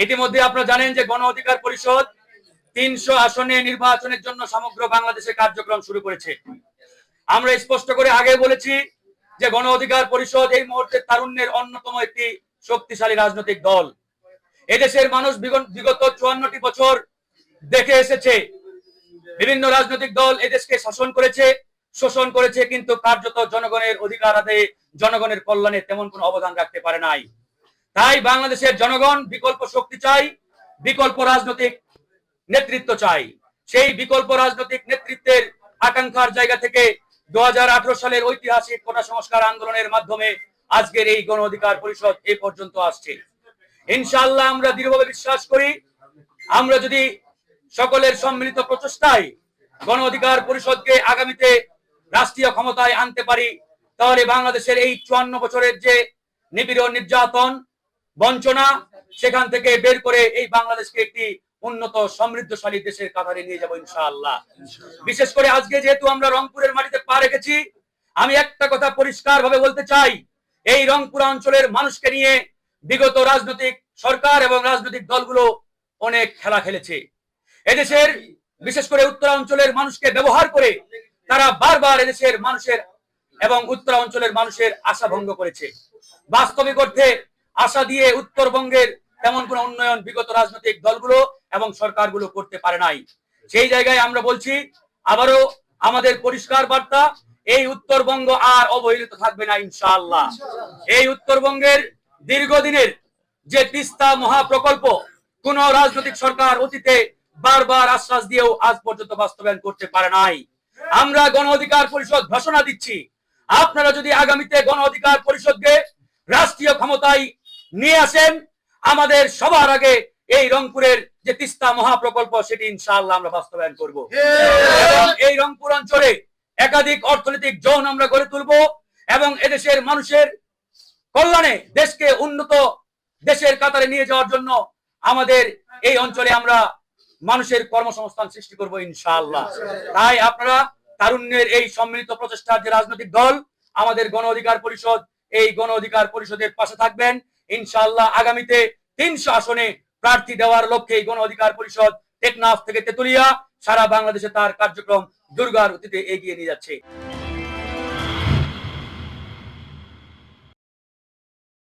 ইতিমধ্যে আপনারা জানেন যে গণ অধিকার পরিষদ তিনশো আসনে নির্বাচনের জন্য সমগ্র বাংলাদেশে কার্যক্রম শুরু করেছে। আমরা স্পষ্ট করে আগে বলেছি যে গণ অধিকার পরিষদ এই মুহূর্তে তারুণ্যের অন্যতম একটি শক্তিশালী রাজনৈতিক দল। এদেশের মানুষ বিগত- চুয়ান্নটি বছর দেখে এসেছে। বিভিন্ন রাজনৈতিক দল এদেশকে শাসন করেছে, শোষণ করেছে, কিন্তু কার্যত জনগণের অধিকার আদায়ে জনগণের কল্যাণে তেমন কোনো অবদান রাখতে পারে নাই। তাই বাংলাদেশের জনগণ বিকল্প শক্তি চাই, বিকল্প রাজনৈতিক নেতৃত্ব চাই। সেই বিকল্প রাজনৈতিক নেতৃত্বের আকাঙ্ক্ষার জায়গা থেকে দু হাজার আঠারো সালের ঐতিহাসিক কোটা সংস্কার আন্দোলনের মাধ্যমে আজকের এই গণ অধিকার পরিষদ এ পর্যন্ত আসছে। ইনশাআল্লাহ আমরা দৃঢ়ভাবে বিশ্বাস করি, আমরা যদি সকলের সম্মিলিত প্রচেষ্টায় গণ অধিকার পরিষদকে আগামীতে রাষ্ট্রীয় ক্ষমতায় আনতে পারি, তাহলে বাংলাদেশের এই চুয়ান্ন বছরের যে নিপীড়ন নির্যাতন বঞ্চনা সেখান থেকে বের করে এই বাংলাদেশকে একটি উন্নত সমৃদ্ধশালী দেশের কাতারে নিয়ে যাব ইনশাআল্লাহ। বিশেষ করে আজকে যেহেতু আমরা রংপুরের মাটিতে পা রেখেছি আমি একটা কথা পরিষ্কার ভাবে বলতে চাই এই রংপুর অঞ্চলের মানুষকে নিয়ে বিগত রাজনৈতিক সরকার এবং রাজনৈতিক দলগুলো অনেক খেলা খেলেছে। এদেশের বিশেষ করে উত্তরাঞ্চলের মানুষকে ব্যবহার করে তারা বারবার এদেশের মানুষের এবং উত্তরাঞ্চলের মানুষের আশা ভঙ্গ করেছে। বাস্তবিক অর্থে আশা দিয়ে উত্তরবঙ্গের তেমন কোনো উন্নয়ন বিগত রাজনৈতিক দলগুলো এবং সরকারগুলো করতে পারে নাই। সেই জায়গায় আমরা বলছি, আবারও আমাদের পরিষ্কার বার্তা, এই উত্তরবঙ্গ আর অবহেলিত থাকবে না ইনশাআল্লাহ। এই উত্তরবঙ্গের দীর্ঘদিনের যে তিস্তা মহাপ্রকল্প, কোন রাজনৈতিক সরকার অতীতে বারবার আশ্বাস দিয়েও আজ পর্যন্ত বাস্তবায়ন করতে পারে নাই। আমরা গণ অধিকার পরিষদ ঘোষণা দিচ্ছি, আপনারা যদি আগামীতে গণ অধিকার পরিষদকে রাষ্ট্রীয় ক্ষমতায় নিয়ে আসেন। আমাদের সবার আগে এই রংপুরের যে তিস্তা মহাপ্রকল্প, সেটি ইনশাআল্লাহ আমরা বাস্তবায়ন করব। এই রংপুর অঞ্চলে একাধিক অর্থনৈতিক জোন আমরা গড়ে তুলব এবং এদেশের মানুষের কল্যাণে দেশকে উন্নত দেশের কাতারে নিয়ে যাওয়ার জন্য আমাদের এই অঞ্চলে আমরা মানুষের কর্মসংস্থান সৃষ্টি করব ইনশাআল্লাহ। তাই আপনারা তারুণ্যের এই সম্মিলিত প্রচেষ্টার যে রাজনৈতিক দল, আমাদের গণ অধিকার পরিষদ, এই গণ অধিকার পরিষদের পাশে থাকবেন। ইনশাআল্লাহ আগামীতে তিনশো আসনে প্রার্থী দেওয়ার লক্ষ্যে গণ অধিকার পরিষদ টেকনাফ থেকে তেতুলিয়া সারা বাংলাদেশে তার কার্যক্রম দুর্গার অতীতে এগিয়ে নিয়ে যাচ্ছে।